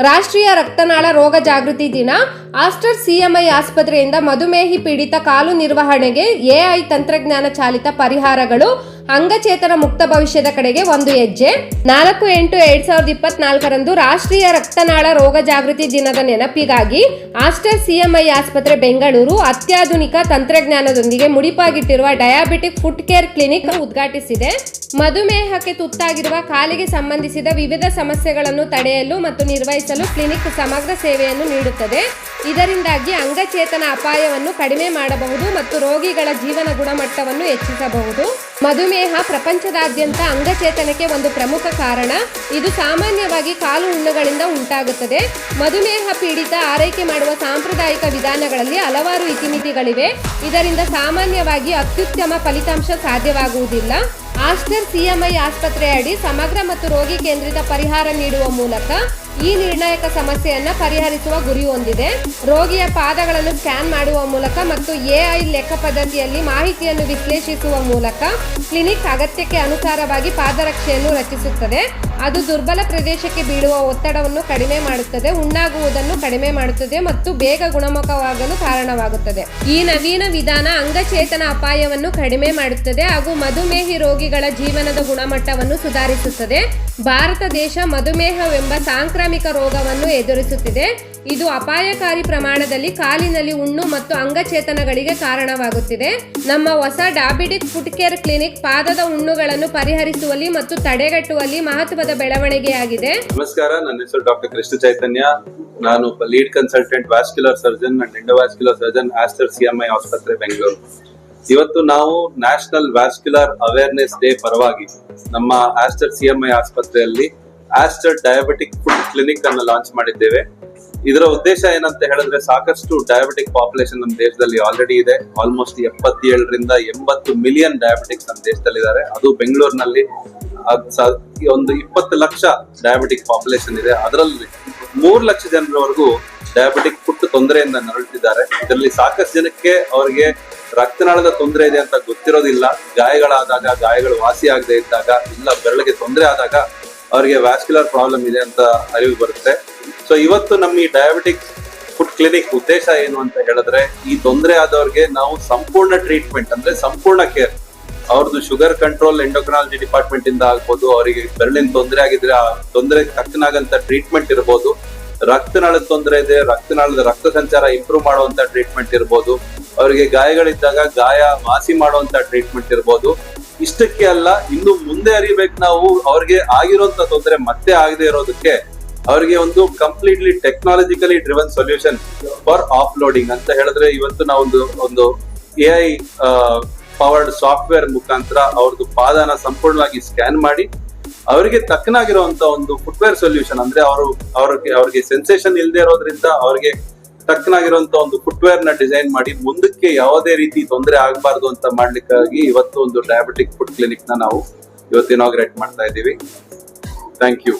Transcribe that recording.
ರಾಷ್ಟ್ರೀಯ ರಕ್ತನಾಳ ರೋಗ ಜಾಗೃತಿ ದಿನ. ಆಸ್ಟರ್ ಸಿಎಂಐ ಆಸ್ಪತ್ರೆಯಿಂದ ಮಧುಮೇಹಿ ಪೀಡಿತ ಕಾಲು ನಿರ್ವಹಣೆಗೆ ಎಐ ತಂತ್ರಜ್ಞಾನ ಚಾಲಿತ ಪರಿಹಾರಗಳು. ಅಂಗಚೇತನ ಮುಕ್ತ ಭವಿಷ್ಯದ ಕಡೆಗೆ ಒಂದು ಹೆಜ್ಜೆ. ನಾಲ್ಕು ಎಂಟು ಎರಡ್ ಸಾವಿರದ ಇಪ್ಪತ್ನಾಲ್ಕರಂದು ರಾಷ್ಟ್ರೀಯ ರಕ್ತನಾಳ ರೋಗ ಜಾಗೃತಿ ದಿನದ ನೆನಪಿಗಾಗಿ ಆಸ್ಟರ್ ಸಿಎಂಐ ಆಸ್ಪತ್ರೆ ಬೆಂಗಳೂರು ಅತ್ಯಾಧುನಿಕ ತಂತ್ರಜ್ಞಾನದೊಂದಿಗೆ ಮುಡಿಪಾಗಿಟ್ಟಿರುವ ಡಯಾಬಿಟಿಕ್ ಫುಟ್ ಕೇರ್ ಕ್ಲಿನಿಕ್ ಉದ್ಘಾಟಿಸಿದೆ. ಮಧುಮೇಹಕ್ಕೆ ತುತ್ತಾಗಿರುವ ಕಾಲಿಗೆ ಸಂಬಂಧಿಸಿದ ವಿವಿಧ ಸಮಸ್ಯೆಗಳನ್ನು ತಡೆಯಲು ಮತ್ತು ನಿರ್ವಹಿಸಲು ಕ್ಲಿನಿಕ್ ಸಮಗ್ರ ಸೇವೆಯನ್ನು ನೀಡುತ್ತದೆ. ಇದರಿಂದಾಗಿ ಅಂಗಚೇತನ ಅಪಾಯವನ್ನು ಕಡಿಮೆ ಮಾಡಬಹುದು ಮತ್ತು ರೋಗಿಗಳ ಜೀವನ ಗುಣಮಟ್ಟವನ್ನು ಹೆಚ್ಚಿಸಬಹುದು. ಮಧುಮೇಹ ಪ್ರಪಂಚದಾದ್ಯಂತ ಅಂಗಚೇತನಕ್ಕೆ ಒಂದು ಪ್ರಮುಖ ಕಾರಣ. ಇದು ಸಾಮಾನ್ಯವಾಗಿ ಕಾಲು ಹುಣ್ಣುಗಳಿಂದ ಉಂಟಾಗುತ್ತದೆ. ಮಧುಮೇಹ ಪೀಡಿತ ಆರೈಕೆ ಮಾಡುವ ಸಾಂಪ್ರದಾಯಿಕ ವಿಧಾನಗಳಲ್ಲಿ ಹಲವಾರು ಇತಿಮಿತಿಗಳಿವೆ. ಇದರಿಂದ ಸಾಮಾನ್ಯವಾಗಿ ಅತ್ಯುತ್ತಮ ಫಲಿತಾಂಶ ಸಾಧ್ಯವಾಗುವುದಿಲ್ಲ. ಆಸ್ಟರ್ ಸಿಎಂಐ ಆಸ್ಪತ್ರೆ ಅಡಿ ಸಮಗ್ರ ಮತ್ತು ರೋಗಿ ಕೇಂದ್ರಿತ ಪರಿಹಾರ ನೀಡುವ ಮೂಲಕ ಈ ನಿರ್ಣಾಯಕ ಸಮಸ್ಯೆಯನ್ನು ಪರಿಹರಿಸುವ ಗುರಿ ಹೊಂದಿದೆ. ರೋಗಿಯ ಪಾದಗಳನ್ನು ಸ್ಕ್ಯಾನ್ ಮಾಡುವ ಮೂಲಕ ಮತ್ತು ಎಐ ಲೆಕ್ಕ ಪದ್ಧತಿಯಲ್ಲಿ ಮಾಹಿತಿಯನ್ನು ವಿಶ್ಲೇಷಿಸುವ ಮೂಲಕ ಕ್ಲಿನಿಕ್ ಅಗತ್ಯಕ್ಕೆ ಅನುಸಾರವಾಗಿ ಪಾದರಕ್ಷೆಯನ್ನು ರಚಿಸುತ್ತದೆ. ಅದು ದುರ್ಬಲ ಪ್ರದೇಶಕ್ಕೆ ಬೀಳುವ ಒತ್ತಡವನ್ನು ಕಡಿಮೆ ಮಾಡುತ್ತದೆ, ಉಣ್ಣಾಗುವುದನ್ನು ಕಡಿಮೆ ಮಾಡುತ್ತದೆ ಮತ್ತು ಬೇಗ ಗುಣಮುಖವಾಗಲು ಕಾರಣವಾಗುತ್ತದೆ. ಈ ನವೀನ ವಿಧಾನ ಅಂಗಚೇತನ ಅಪಾಯವನ್ನು ಕಡಿಮೆ ಮಾಡುತ್ತದೆ ಹಾಗೂ ಮಧುಮೇಹಿ ರೋಗಿಗಳ ಜೀವನದ ಗುಣಮಟ್ಟವನ್ನು ಸುಧಾರಿಸುತ್ತದೆ. ಭಾರತ ದೇಶ ಮಧುಮೇಹವೆಂಬ ಸಾಂಕ್ರಾಮಿಕ ರೋಗವನ್ನು ಎದುರಿಸುತ್ತಿದೆ. ಇದು ಅಪಾಯಕಾರಿ ಪ್ರಮಾಣದಲ್ಲಿ ಕಾಲಿನಲ್ಲಿ ಹುಣ್ಣು ಮತ್ತು ಅಂಗಚೇತನಗಳಿಗೆ ಕಾರಣವಾಗುತ್ತಿದೆ. ನಮ್ಮ ಹೊಸ ಡಯಾಬಿಟಿಕ್ ಫುಟ್ ಕೇರ್ ಕ್ಲಿನಿಕ್ ಪಾದದ ಹುಣ್ಣುಗಳನ್ನು ಪರಿಹರಿಸುವಲ್ಲಿ ಮತ್ತು ತಡೆಗಟ್ಟುವಲ್ಲಿ ಮಹತ್ವದ ಬೆಳವಣಿಗೆಯಾಗಿದೆ. ನಮಸ್ಕಾರ, ನನ್ನ ಹೆಸರು ಡಾಕ್ಟರ್ ಕೃಷ್ಣ ಚೈತನ್ಯ. ನಾನು lead consultant vascular surgeon and endovascular surgeon Aster CMI ಆಸ್ಪತ್ರೆ, ಬೆಂಗಳೂರು. ಇವತ್ತು ನಾವು ನ್ಯಾಷನಲ್ ವ್ಯಾಸ್ಕ್ಯುಲರ್ ಅವೇರ್ನೆಸ್ ಡೇ ಪರವಾಗಿ ನಮ್ಮ ಆಸ್ಟರ್ ಸಿಎಂಐ ಆಸ್ಪತ್ರೆಯಲ್ಲಿ ಆಸ್ಟರ್ ಡಯಾಬಿಟಿಕ್ ಫುಡ್ ಕ್ಲಿನಿಕ್ ಅನ್ನು ಲಾಂಚ್ ಮಾಡಿದ್ದೇವೆ. ಇದರ ಉದ್ದೇಶ ಏನಂತ ಹೇಳಿದ್ರೆ ಸಾಕಷ್ಟು ಡಯಾಬಿಟಿಕ್ ಪಾಪ್ಯುಲೇಷನ್ ನಮ್ಮ ದೇಶದಲ್ಲಿ ಆಲ್ರೆಡಿ ಇದೆ. ಆಲ್ಮೋಸ್ಟ್ ಎಪ್ಪತ್ತೇಳರಿಂದ ಎಂಬತ್ತು ಮಿಲಿಯನ್ ಡಯಾಬಿಟಿಕ್ಸ್ ನಮ್ಮ ದೇಶದಲ್ಲಿ ಇದ್ದಾರೆ ಅದು ಬೆಂಗಳೂರಿನಲ್ಲಿ ಒಂದು ಇಪ್ಪತ್ತು ಲಕ್ಷ ಡಯಾಬಿಟಿಕ್ ಪಾಪ್ಯುಲೇಷನ್ ಇದೆ. ಅದರಲ್ಲಿ ಮೂರು ಲಕ್ಷ ಜನರವರೆಗೂ ಡಯಾಬಿಟಿಕ್ ಪುಟ್ಟು ತೊಂದರೆಯಿಂದ ನರಳುತ್ತಿದ್ದಾರೆ. ಇದರಲ್ಲಿ ಸಾಕಷ್ಟು ಜನಕ್ಕೆ ಅವರಿಗೆ ರಕ್ತನಾಳದ ತೊಂದರೆ ಇದೆ ಅಂತ ಗೊತ್ತಿರೋದಿಲ್ಲ. ಗಾಯಗಳಾದಾಗ, ಗಾಯಗಳು ವಾಸಿ ಆಗದೆ ಇದ್ದಾಗ, ಇಲ್ಲ ಬೆರಳಿಗೆ ತೊಂದರೆ ಆದಾಗ ಅವರಿಗೆ ವ್ಯಾಸ್ಕ್ಯುಲರ್ ಪ್ರಾಬ್ಲಮ್ ಇದೆ ಅಂತ ಅರಿವು ಬರುತ್ತೆ. ಸೊ ಇವತ್ತು ನಮ್ಮ ಈ ಡಯಾಬಿಟಿಕ್ ಫುಡ್ ಕ್ಲಿನಿಕ್ ಉದ್ದೇಶ ಏನು ಅಂತ ಹೇಳಿದ್ರೆ, ಈ ತೊಂದರೆ ಆದವ್ರಿಗೆ ನಾವು ಸಂಪೂರ್ಣ ಟ್ರೀಟ್ಮೆಂಟ್ ಅಂದ್ರೆ ಸಂಪೂರ್ಣ ಕೇರ್ ಅವ್ರದ್ದು ಶುಗರ್ ಕಂಟ್ರೋಲ್ ಎಂಡೋಕ್ರಾಲಜಿ ಡಿಪಾರ್ಟ್ಮೆಂಟ್ ಇಂದ ಆಗ್ಬೋದು, ಅವರಿಗೆ ಬೆರಳಿನ ತೊಂದರೆ ಆಗಿದ್ರೆ ಆ ತೊಂದರೆ ತಕ್ಕನಾಗಂತ ಟ್ರೀಟ್ಮೆಂಟ್ ಇರ್ಬೋದು. ರಕ್ತನಾಳದ ತೊಂದರೆ ಇದೆ, ರಕ್ತನಾಳದ ರಕ್ತ ಸಂಚಾರ ಇಂಪ್ರೂವ್ ಮಾಡುವಂತ ಟ್ರೀಟ್ಮೆಂಟ್ ಇರ್ಬೋದು. ಅವರಿಗೆ ಗಾಯಗಳಿದ್ದಾಗ ಗಾಯ ವಾಸಿ ಮಾಡುವಂತ ಟ್ರೀಟ್ಮೆಂಟ್ ಇರ್ಬೋದು. ಇಷ್ಟಕ್ಕೆ ಅಲ್ಲ, ಇನ್ನು ಮುಂದೆ ಅರಿಬೇಕು ನಾವು ಅವ್ರಿಗೆ ಆಗಿರೋಂತ ತೊಂದರೆ ಮತ್ತೆ ಆಗದೆ ಇರೋದಕ್ಕೆ ಅವರಿಗೆ ಒಂದು completely technologically driven solution for off loading ಅಂತ ಹೇಳಿದ್ರೆ ಇವತ್ತು ನಾವು ಒಂದು ಒಂದು ಎ ಐ ಪವರ್ಡ್ ಸಾಫ್ಟ್ವೇರ್ ಮುಖಾಂತರ ಅವ್ರದ್ದು ಪಾದನ ಸಂಪೂರ್ಣವಾಗಿ ಸ್ಕ್ಯಾನ್ ಮಾಡಿ ಅವರಿಗೆ ತಕ್ಕನಾಗಿರುವಂತ ಒಂದು ಫುಟ್ವೇರ್ ಸೊಲ್ಯೂಷನ್ ಅಂದ್ರೆ ಅವರು, ಅವ್ರಿಗೆ ಅವ್ರಿಗೆ ಸೆನ್ಸೇಷನ್ ಇಲ್ಲದೆ ಇರೋದ್ರಿಂದ ಅವ್ರಿಗೆ ತಕ್ಕನಾಗಿರುವಂತ ಒಂದು ಫುಟ್ವೇರ್ನ ಡಿಸೈನ್ ಮಾಡಿ ಮುಂದಕ್ಕೆ ಯಾವುದೇ ರೀತಿ ತೊಂದರೆ ಆಗಬಾರ್ದು ಅಂತ ಮಾಡ್ಲಿಕ್ಕಾಗಿ ಇವತ್ತು ಒಂದು ಡಯಾಬಿಟಿಕ್ ಫುಡ್ ಕ್ಲಿನಿಕ್ನ ನಾವು ಇವತ್ತು ಇನಾಗ್ರೇಟ್ ಮಾಡ್ತಾ ಇದ್ದೀವಿ. Thank you